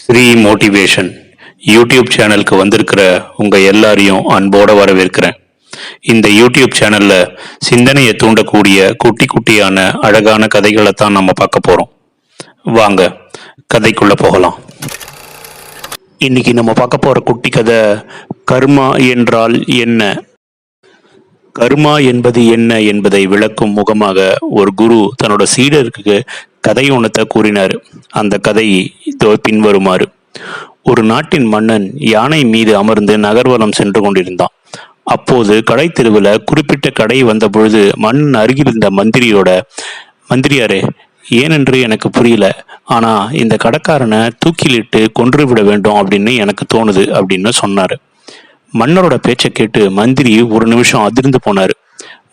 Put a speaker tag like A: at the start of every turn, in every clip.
A: Sri motivation YouTube சேனலுக்கு வந்திருக்கிற உங்க எல்லாரையும் அன்போட வரவேற்கிறேன். இந்த யூடியூப் சேனல்ல சிந்தனையை தூண்டக்கூடிய குட்டி குட்டியான அழகான கதைகளை தான் நம்ம பார்க்க போறோம். வாங்க கதைக்குள்ள போகலாம். இன்னைக்கு நம்ம பார்க்க போற குட்டி கதை கர்மா என்றால் என்ன? கர்மா என்பது என்ன என்பதை விளக்கும் முகமாக ஒரு குரு தன்னோட சீடருக்கு கதை ஒன்றத்தை கூறினார். அந்த கதை இதோ பின்வருமாறு. ஒரு நாட்டின் மன்னன் யானை மீது அமர்ந்து நகர்வலம் சென்று கொண்டிருந்தான். அப்போது கடை தெருவில் குறிப்பிட்ட கடை வந்த பொழுது மன்னன் அருகில் இருந்த மந்திரியோட மந்திரியாரே ஏனென்று எனக்கு புரியல. ஆனால் இந்த கடைக்காரனை தூக்கிலிட்டு கொன்று விட வேண்டும் அப்படின்னு எனக்கு தோணுது அப்படின்னு சொன்னார். மன்னரோட பேச்சை கேட்டு மந்திரி ஒரு நிமிஷம் அதிர்ந்து போனார்.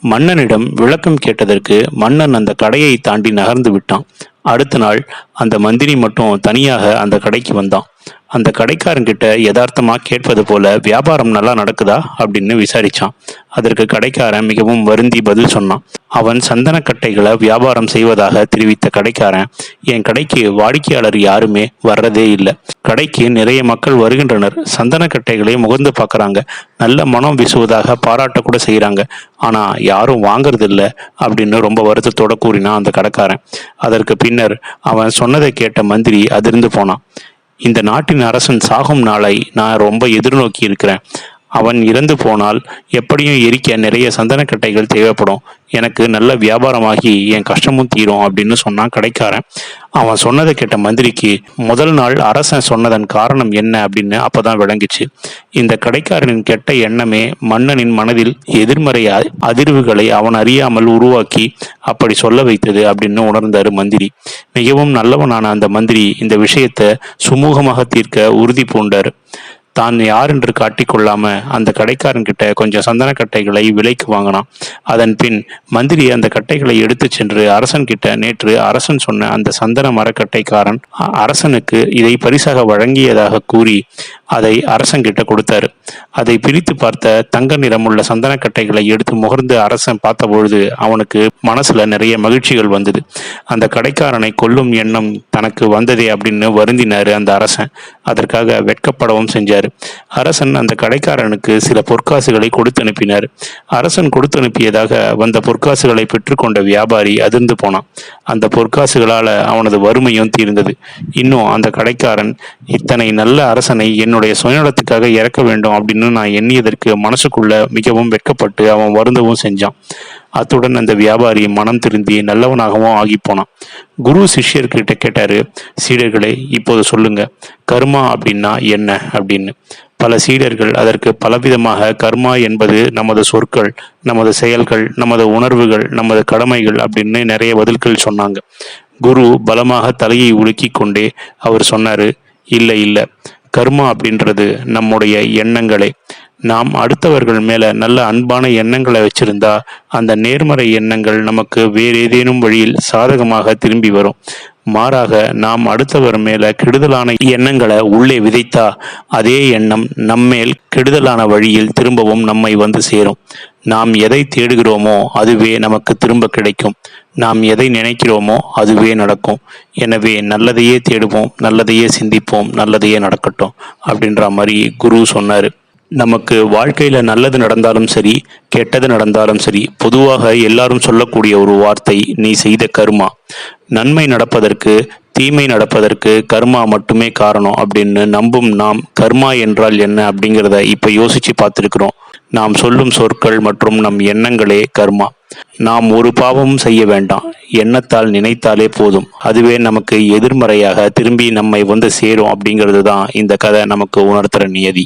A: மன்னனிடம் விளக்கம் கேட்டதற்கு மன்னன் அந்த கடையை தாண்டி நகர்ந்து விட்டான். அடுத்த நாள் அந்த மந்திரி மட்டும் தனியாக அந்த கடைக்கு வந்தான். அந்த கடைக்காரன்கிட்ட யதார்த்தமாக கேட்பது போல வியாபாரம் நல்லா நடக்குதா? அப்படின்னு விசாரிச்சான். அதற்கு கடைக்காரன் மிகவும் வருந்தி பதில் சொன்னான். அவன் சந்தனக்கட்டைகளை வியாபாரம் செய்வதாக தெரிவித்த கடைக்காரன் என் கடைக்கு வாடிக்கையாளர் யாருமே வர்றதே இல்லை. கடைக்கு நிறைய மக்கள் வருகின்றனர். சந்தனக்கட்டைகளை முகர்ந்து பார்க்குறாங்க. நல்ல மனம் வீசுவதாக பாராட்ட கூட செய்கிறாங்க ஆனால் யாரும் வாங்குறதில்ல அப்படின்னு ரொம்ப வருத்தத்தோட கூறினான் அந்த கடைக்காரன். அதற்கு பின்னர் அவன் சொன்னதை கேட்ட மந்திரி அதிர்ந்து போனான். இந்த நாட்டின் அரசன் சாகும் நாளை நான் ரொம்ப எதிர்நோக்கி இருக்கிறேன் அவன் இறந்து போனால் எப்படியும் எரிக்க நிறைய சந்தனக்கட்டைகள் தேவைப்படும். எனக்கு நல்ல வியாபாரமாகி என் கஷ்டமும் தீரும் அப்படின்னு சொன்னான் கடைக்காரன். அவன் சொன்னதை கேட்ட மந்திரிக்கு முதல் நாள் அரசன் சொன்னதன் காரணம் என்ன? அப்படின்னு அப்பதான் விளங்குச்சு. இந்த கடைக்காரனின் கெட்ட எண்ணமே மன்னனின் மனதில் எதிர்மறை அ- அதிர்வுகளை அவன் அறியாமல் உருவாக்கி அப்படி சொல்ல வைத்தது அப்படின்னு உணர்ந்தாரு மந்திரி. மிகவும் நல்லவனான அந்த மந்திரி இந்த விஷயத்தை சுமூகமாக தீர்க்க உறுதி பூண்டார். தான் யார் என்று காட்டிக்கொள்ளாம அந்த கடைக்காரன்கிட்ட கொஞ்சம் சந்தன கட்டைகளை விலைக்கு வாங்கினான். அதன் பின் மந்திரி அந்த கட்டைகளை எடுத்து சென்று அரசன் கிட்ட நேற்று அரசன் சொன்ன அந்த சந்தன மரக்கட்டைக்காரன் அரசனுக்கு இதை பரிசாக வழங்கியதாக கூறி அதை அரசன் கிட்ட கொடுத்தாரு. அதை பிரித்து பார்த்த தங்க நிறமுள்ள சந்தன கட்டைகளை எடுத்து முகர்ந்து அரசன் பார்த்தபொழுது அவனுக்கு மனசுல நிறைய மகிழ்ச்சிகள் வந்தது. அந்த கடைக்காரனை கொல்லும் எண்ணம் தனக்கு வந்ததே அப்படின்னு வருந்தினாரு அந்த அரசன். அதற்காக வெட்கப்படவும் செஞ்சார். அரசன் அந்த கடைக்காரனுக்கு சில பொற்காசுகளை கொடுத்து அனுப்பினார். அரசன் கொடுத்து அனுப்பியதாக வந்த பொற்காசுகளை பெற்றுக்கொண்ட வியாபாரி அதிர்ந்து போனான். அந்த பொற்காசுகளால அவனது வறுமையும் தீர்ந்தது. இன்னும் அந்த கடைக்காரன் இத்தனை நல்ல அரசனை என்னுடைய சுயநலத்துக்காக இறக்க வேண்டும் அப்படின்னு நான் எண்ணியதற்கு மனசுக்குள்ள மிகவும் வெட்கப்பட்டு அவன் வருந்தவும் செஞ்சான். அத்துடன் அந்த வியாபாரி மனம் திருந்தி நல்லவனாகவும் ஆகி போனான் குரு சிஷ்யர்கிட்ட கேட்டாரு சீடர்களே இப்போது சொல்லுங்க கர்மா அப்படின்னா என்ன? அப்படின்னு. பல சீடர்கள் அதற்கு பலவிதமாக கர்மா என்பது நமது சொற்கள் நமது செயல்கள் நமது உணர்வுகள் நமது கடமைகள் அப்படின்னு நிறைய பதில்கள் சொன்னாங்க. குரு பலமாக தலையை உலுக்கி கொண்டே அவர் சொன்னாரு இல்லை இல்லை கர்மா அப்படின்றது நம்முடைய எண்ணங்களே. நாம் அடுத்தவர்கள் மேல நல்ல அன்பான எண்ணங்களை வச்சிருந்தா அந்த நேர்மறை எண்ணங்கள் நமக்கு வேறு ஏதேனும் வழியில் சாதகமாக திரும்பி வரும். மாறாக நாம் அடுத்தவர் மேல கெடுதலான எண்ணங்களை உள்ளே விதைத்தா அதே எண்ணம் நம்மேல் கெடுதலான வழியில் திரும்பவும் நம்மை வந்து சேரும். நாம் எதை தேடுகிறோமோ அதுவே நமக்கு திரும்ப கிடைக்கும். நாம் எதை நினைக்கிறோமோ அதுவே நடக்கும். எனவே நல்லதையே தேடுவோம் நல்லதையே சிந்திப்போம் நல்லதையே நடக்கட்டும் அப்படின்ற மாதிரி குரு சொன்னார். நமக்கு வாழ்க்கையில் நல்லது நடந்தாலும் சரி கெட்டது நடந்தாலும் சரி பொதுவாக எல்லாரும் சொல்லக்கூடிய ஒரு வார்த்தை நீ செய்த கர்மா. நன்மை நடப்பதற்கு தீமை நடப்பதற்கு கர்மா மட்டுமே காரணம் அப்படின்னு நம்பும் நாம் கர்மா என்றால் என்ன அப்படிங்கிறத இப்போ யோசிச்சு பார்த்துருக்குறோம். நாம் சொல்லும் சொற்கள் மற்றும் நம் எண்ணங்களே கர்மா. நாம் ஒரு பாவமும் செய்ய வேண்டாம். எண்ணத்தால் நினைத்தாலே போதும். அதுவே நமக்கு எதிர்மறையாக திரும்பி நம்மை வந்து சேரும் அப்படிங்கிறது தான் இந்த கதை நமக்கு உணர்த்துற நியதி.